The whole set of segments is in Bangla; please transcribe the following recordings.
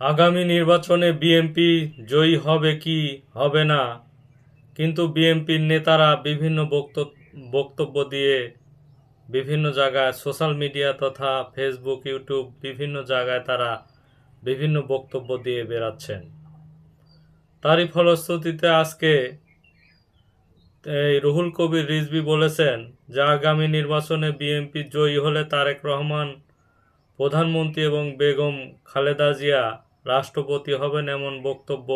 আগামী নির্বাচনে বিএনপি জয়ী হবে কি হবে না? কিন্তু বিএনপির নেতারা বিভিন্ন বক্ত- বক্তব্য দিয়ে বিভিন্ন জায়গায় সোশ্যাল মিডিয়া তথা ফেসবুক, ইউটিউব বিভিন্ন জায়গায় তারা বিভিন্ন বক্তব্য দিয়ে বেরাচ্ছেন তারই ফলশ্রুতিতে আজকে এই রুহুল কবির রিজভি বলেছেন যে আগামী নির্বাচনে বিএনপি জয়ী হলে তারেক রহমান, প্রধানমন্ত্রী এবং বেগম খালেদা জিয়া রাষ্ট্রপতি হবেন এমন বক্তব্য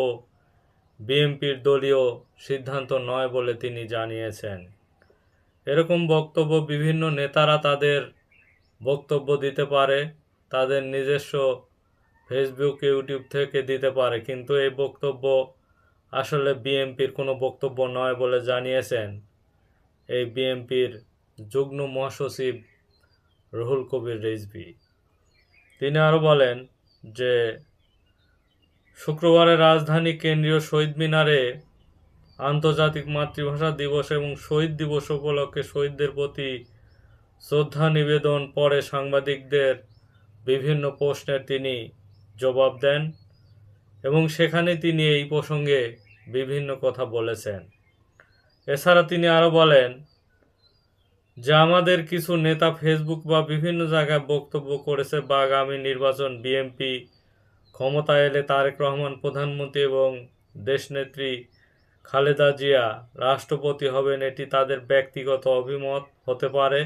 বিএনপির দলীয় সিদ্ধান্ত নয় বলে তিনি জানিয়েছেন। এরকম বক্তব্য বিভিন্ন নেতারা তাদের বক্তব্য দিতে পারে, তাদের নিজস্ব ফেসবুক, ইউটিউব থেকে দিতে পারে, কিন্তু এই বক্তব্য আসলে বিএনপির কোনো বক্তব্য নয় বলে জানিয়েছেন। এই বিএনপির যুগ্ম মহাসচিব রুহুল কবির রিজভি। তিনি আরও বলেন যে শুক্রবারে রাজধানী কেন্দ্রীয় শহীদ মিনারে আন্তর্জাতিক মাতৃভাষা দিবস এবং শহীদ দিবস উপলক্ষে শহীদদের প্রতি শ্রদ্ধা নিবেদন পরে সাংবাদিকদের বিভিন্ন প্রশ্নের তিনি জবাব দেন এবং সেখানে তিনি এই প্রসঙ্গে বিভিন্ন কথা বলেছেন। এছাড়া তিনি আরও বলেন, যে আমাদের কিছু নেতা ফেসবুক বা বিভিন্ন জায়গায় বক্তব্য করেছে বা আগামী নির্বাচন বিএনপি ক্ষমতা এলে তারেক রহমান প্রধানমন্ত্রী এবং দেশনেত্রী খালেদা জিয়া রাষ্ট্রপতি হবেন এটি তাদের ব্যক্তিগত অভিমত হতে পারে।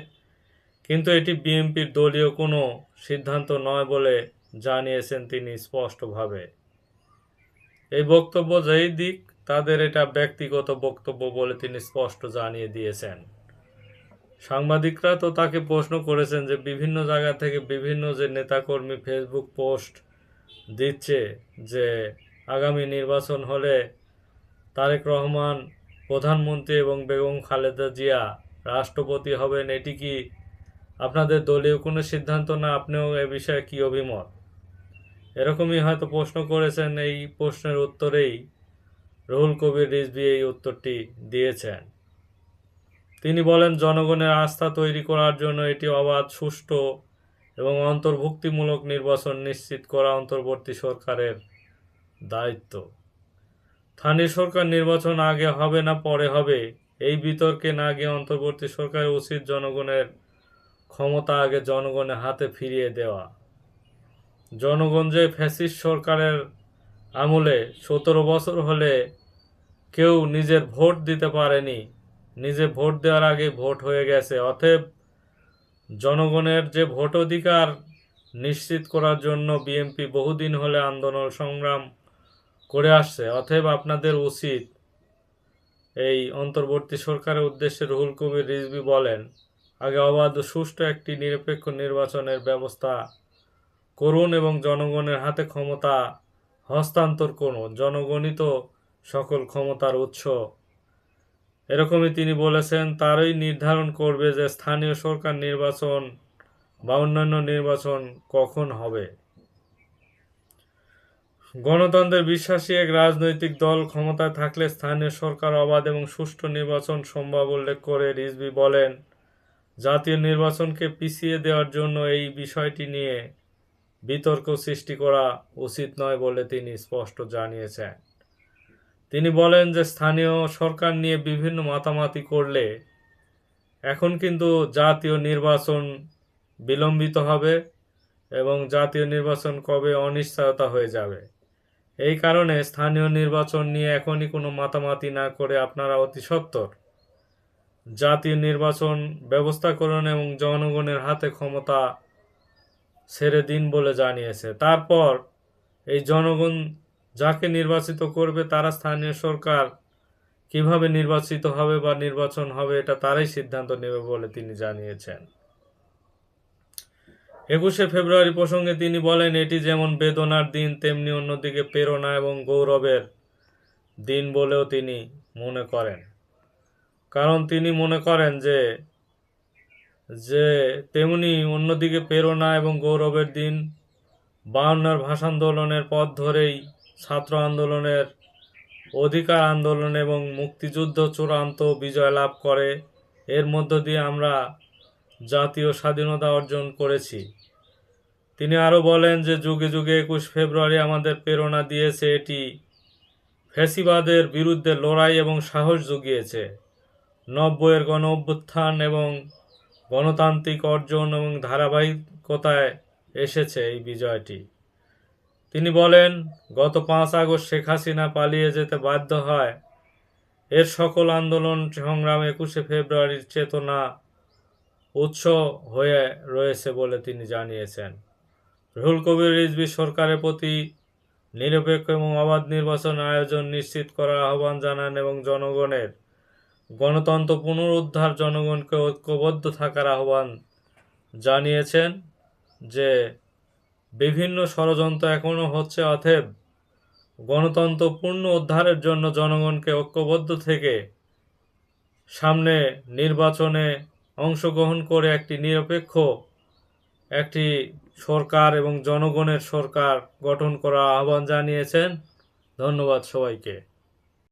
কিন্তু এটি বিএনপির দলীয় কোনো সিদ্ধান্ত নয় বলে জানিয়েছেন তিনি স্পষ্টভাবে। এই বক্তব্য যেই দিক, তাদের এটা ব্যক্তিগত বক্তব্য বলে তিনি স্পষ্ট জানিয়ে দিয়েছেন। সাংবাদিকরা তো তাকে প্রশ্ন করেছেন যে বিভিন্ন জায়গা থেকে বিভিন্ন যে নেতাকর্মী ফেসবুক পোস্ট দিচ্ছে যে আগামী নির্বাচন হলে তারেক রহমান প্রধানমন্ত্রী এবং বেগম খালেদা জিয়া রাষ্ট্রপতি হবেন, এটি কি আপনাদের দলীয় কোনো সিদ্ধান্ত না আপনিও এ বিষয়ে কি অভিমত? এরকমই হয়তো প্রশ্ন করেছেন, এই প্রশ্নের উত্তরেই রুহুল কবির রিজবি এই উত্তরটি দিয়েছেন। তিনি বলেন, জনগণের আস্থা তৈরি করার জন্য এটি অবাধ, সুষ্ঠু এবং অন্তর্ভুক্তিমূলক নির্বাচন নিশ্চিত করা অন্তর্বর্তী সরকারের দায়িত্ব। স্থানীয় সরকার নির্বাচন আগে হবে না পরে হবে, এই বিতর্কে না গিয়ে অন্তর্বর্তী সরকারের উচিত জনগণের ক্ষমতা আগে জনগণের হাতে ফিরিয়ে দেওয়া। জনগণ যে ফ্যাসিস্ট সরকারের আমলে সতেরো বছর হলে কেউ নিজের ভোট দিতে পারেনি, নিজে ভোট দেওয়ার আগে ভোট হয়ে গেছে, অতএব জনগণের যে ভোট অধিকার নিশ্চিত করার জন্য বিএনপি বহুদিন হলে আন্দোলন সংগ্রাম করে আসছে, অতএব আপনাদের উচিত এই অন্তর্বর্তী সরকারের উদ্দেশ্যে রুহুল কবির রিজভি বলেন, আগে অবাধ সুষ্ঠু একটি নিরপেক্ষ নির্বাচনের ব্যবস্থা করুন এবং জনগণের হাতে ক্ষমতা হস্তান্তর করুন। জনগণই তো সকল ক্ষমতার উৎস। এরকমই তিনি বলেছেন, তারই নির্ধারণ করবে যে স্থানীয় সরকার নির্বাচন বা অন্যান্য নির্বাচন কখন হবে। গণতন্ত্রের বিশ্বাসী এক রাজনৈতিক দল ক্ষমতায় থাকলে স্থানীয় সরকার অবাধ এবং সুষ্ঠু নির্বাচন সম্ভব উল্লেখ করে রিজভি বলেন, জাতীয় নির্বাচনকে পিছিয়ে দেওয়ার জন্য এই বিষয়টি নিয়ে বিতর্ক সৃষ্টি করা উচিত নয় বলে তিনি স্পষ্ট জানিয়েছেন। তিনি বলেন যে স্থানীয় সরকার নিয়ে বিভিন্ন মাতামাতি করলে এখন কিন্তু জাতীয় নির্বাচন বিলম্বিত হবে এবং জাতীয় নির্বাচন কবে অনিশ্চয়তা হয়ে যাবে। এই কারণে স্থানীয় নির্বাচন নিয়ে এখনই কোনো মাতামাতি না করে আপনারা অতি সত্বর। জাতীয় নির্বাচন ব্যবস্থা করুন এবং জনগণের হাতে ক্ষমতা ছেড়ে দিন বলে জানিয়েছে। তারপর এই জনগণ যাকে নির্বাচিত করবে তারা স্থানীয় সরকার কীভাবে নির্বাচিত হবে বা নির্বাচন হবে এটা তারাই সিদ্ধান্ত নেবে বলে তিনি জানিয়েছেন। একুশে ফেব্রুয়ারি প্রসঙ্গে তিনি বলেন, এটি যেমন বেদনার দিন, তেমনি অন্যদিকে প্রেরণা এবং গৌরবের দিন বলেও তিনি মনে করেন। কারণ তিনি মনে করেন যে যে তেমনি অন্যদিকে প্রেরণা এবং গৌরবের দিন বায়ান্নর ভাষা আন্দোলনের পথ ধরেই ছাত্র আন্দোলনের অধিকার আন্দোলন এবং মুক্তিযুদ্ধ চূড়ান্ত বিজয় লাভ করে। এর মধ্য দিয়ে আমরা জাতীয় স্বাধীনতা অর্জন করেছি। তিনি আরও বলেন যে, যুগে যুগে একুশ ফেব্রুয়ারি আমাদের প্রেরণা দিয়েছে, এটি ফ্যাসিবাদের বিরুদ্ধে লড়াই এবং সাহস জুগিয়েছে। নব্বইয়ের গণ অভ্যুত্থান এবং গণতান্ত্রিক অর্জন এবং ধারাবাহিকতায় এসেছে এই বিজয়টি। তিনি বলেন, গত পাঁচ আগস্ট শেখ হাসিনা পালিয়ে যেতে বাধ্য হয়। এর সকল আন্দোলন সংগ্রাম একুশে ফেব্রুয়ারির চেতনা উৎস হয়ে রয়েছে বলে তিনি জানিয়েছেন। রুহুল কবির রিজবি সরকারের প্রতি নিরপেক্ষ এবং অবাধ নির্বাচন আয়োজন নিশ্চিত করার আহ্বান জানান এবং জনগণের গণতন্ত্র পুনরুদ্ধার জনগণকে ঐক্যবদ্ধ থাকার আহ্বান জানিয়েছেন যে বিভিন্ন ষড়যন্ত্র এখনও হচ্ছে অথেব। গণতন্ত্র পূর্ণ উদ্ধারের জন্য জনগণকে ঐক্যবদ্ধ থেকে সামনে নির্বাচনে অংশগ্রহণ করে একটি নিরপেক্ষ, একটি সরকার এবং জনগণের সরকার গঠন করার আহ্বান জানিয়েছেন। ধন্যবাদ সবাইকে।